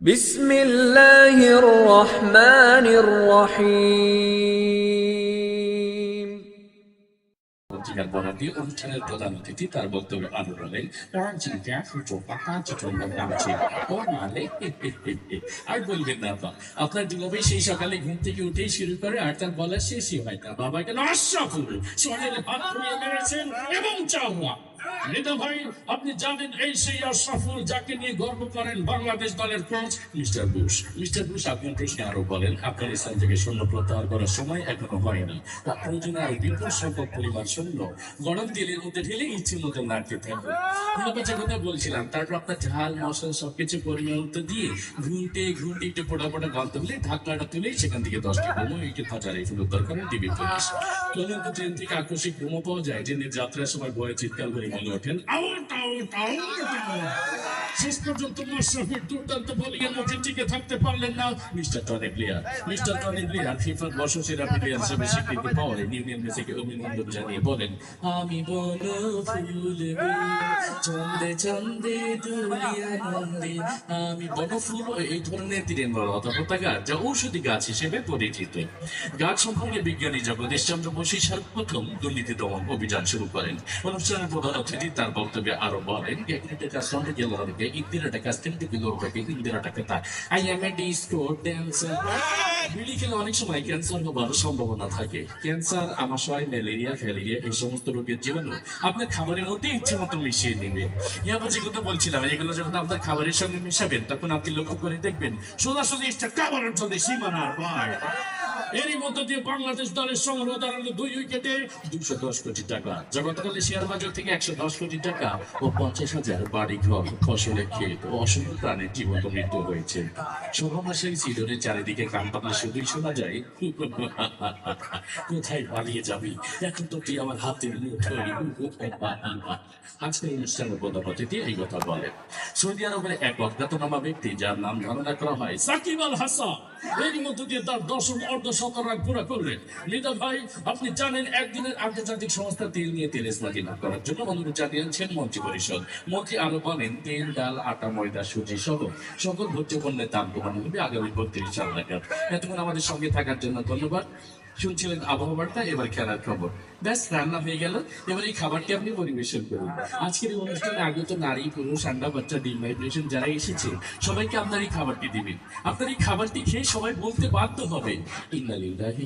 বিসমিল্লাহির অনুষ্ঠানের প্রধান অতিথি তার বক্তব্যে আরও বলেন করাচি জাফর চৌপাটা আর বলবেন না আপা আপনার দুলাভাই সেই সকালে ঘুম থেকে উঠেই শুরু করে আর তার বলা শেষই হয় তার বাবা কেন আশ্বাস পাথর মেরেছেন এবং চাওয়া। ভাই, আপনি জানেন এই সেই যাকে নিয়ে গর্ব করেন বাংলাদেশ দলের কোচ মিস্টার মিস্টার আপনার প্রশ্নে আরও বলেন আফগানিস্তান থেকে সৈন্য প্রত্যাহার করার সময় এখনও হয়নি। তা বিপুল সংখ্যক সৈন্য গরম ঢেলে ইচ্ছে মতো কথা বলছিলাম, তারপর আপনার ঝাল, মশলা সবকিছু দিয়ে ঘুঁটে ঘুঁটে একটু হলে ঢাকনাটা তুলে সেখান থেকে দশটি বোমো একটু করেন ডিবি পুলিশ। ট্রেন থেকে আকস্মিক বোমা পাওয়া যায়, ট্রেনের যাত্রার সময় বয়ে চিৎকার করে 觉嗷嗷嗷。শেষ পর্যন্ত দুর্দান্ত টিকে থাকতে পারলেন না। Mister Tony Player mister Tony Player ফিফার বর্ষসেরা প্লেয়ার হিসেবে স্বীকৃতি মেসিকে অভিনন্দন জানিয়ে বলেন, আমি চন্দে চন্দে আমি ফুল এই ধরনের অথবা গাছ যা ঔষধি গাছ হিসেবে পরিচিত। গাছ সম্পর্কে বিজ্ঞানী জগদীশ চন্দ্র বসু সর্বপ্রথম দুর্নীতি দমন অভিযান শুরু করেন। অনুষ্ঠানের প্রধান অতিথি তার বক্তব্যে আরও বলেন অনেক সময় ক্যান্সার হবার সম্ভাবনা থাকে। ক্যান্সার আমাশয় ম্যালেরিয়া ফ্যালেরিয়া এই সমস্ত রোগের জীবাণু আপনার খাবারের মধ্যে ইচ্ছে মতো মিশিয়ে নিবে। ইয়াবার যে কথা বলছিলাম, এগুলো যখন আপনার খাবারের সঙ্গে মিশাবেন, তখন আপনি লক্ষ্য করে দেখবেন, সোজাসুজি খাবারের জন্য সীমানার ভয় এরই মধ্য দিয়ে বাংলাদেশ দলের সংগ্রহ দাঁড়াল দুই উইকেটে দুশো দশ কোটি টাকা। জগৎকালে শেয়ার বাজার থেকে একশো দশ কোটি টাকা ও পঞ্চাশ হাজার বাড়ি ঘর, ফসলের ক্ষেত ও অসংখ্য প্রাণের জীবন্ত মৃত্যু হয়েছে। সর্বনাশের সিডনের চারিদিকে কান শুধুই শোনা যায়। কোথায় পালিয়ে যাবি? এখন তো তুই আমার হাতের মুঠোই আজকের অনুষ্ঠানের প্রধান অতিথি এই কথা বলেন সৌদি আরবের এক অজ্ঞাতনামা ব্যক্তি যার নাম ধারণা করা হয় সাকিব আল হাসান। এরই মধ্য দিয়ে তার দশম অর্ধ শতরাগ পুরা করলেন। মৃদা ভাই, আপনি জানেন একদিনের আন্তর্জাতিক সংস্থা তেল নিয়ে তেল স্নাতি লাভ করার জন্য অনুরোধ জানিয়েছেন মন্ত্রী পরিষদ মন্ত্রী আরও বলেন, তেল, ডাল, আটা, ময়দা, সুজি সহ সকল ভোজ্য পণ্যের দাম কমানো হবে আগামী বত্রিশ সাল নাগাদ। এতক্ষণ আমাদের সঙ্গে থাকার জন্য ধন্যবাদ। শুনছিলেন আবহাওয়াটা এবার খেলার খবর। ব্যাস, রান্না হয়ে গেল। এবার এই খাবারটি আপনি পরিবেশন করুন। আজকের এই অনুষ্ঠানে আগত নারী, পুরুষ, আন্ডা, বাচ্চা, ডিম ভাইব্রেশন যারা এসেছে, সবাইকে আপনার এই খাবারটি দিবেন। আপনার এই খাবারটি খেয়ে সবাই বলতে বাধ্য হবে। ইন্নালিল্লাহি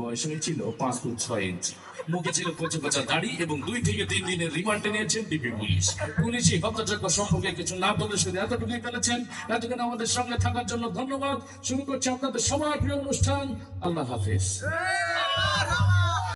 বয়স হয়েছিল পাঁচ ফুট ছয় ইঞ্চি। মুখে ছিল কচা দাড়ি এবং দুই থেকে তিন দিনের রিমান্ডে নিয়েছেন ডিবি পুলিশ। পুলিশ হত্যাযজ্ঞ সম্পর্কে কিছু না বলে শুধু এতটুকুই ফেলেছেন। এতক্ষণ আমাদের সঙ্গে থাকার জন্য ধন্যবাদ। শুরু করছি আপনাদের সবার প্রিয় অনুষ্ঠান। আল্লাহ হাফেজ।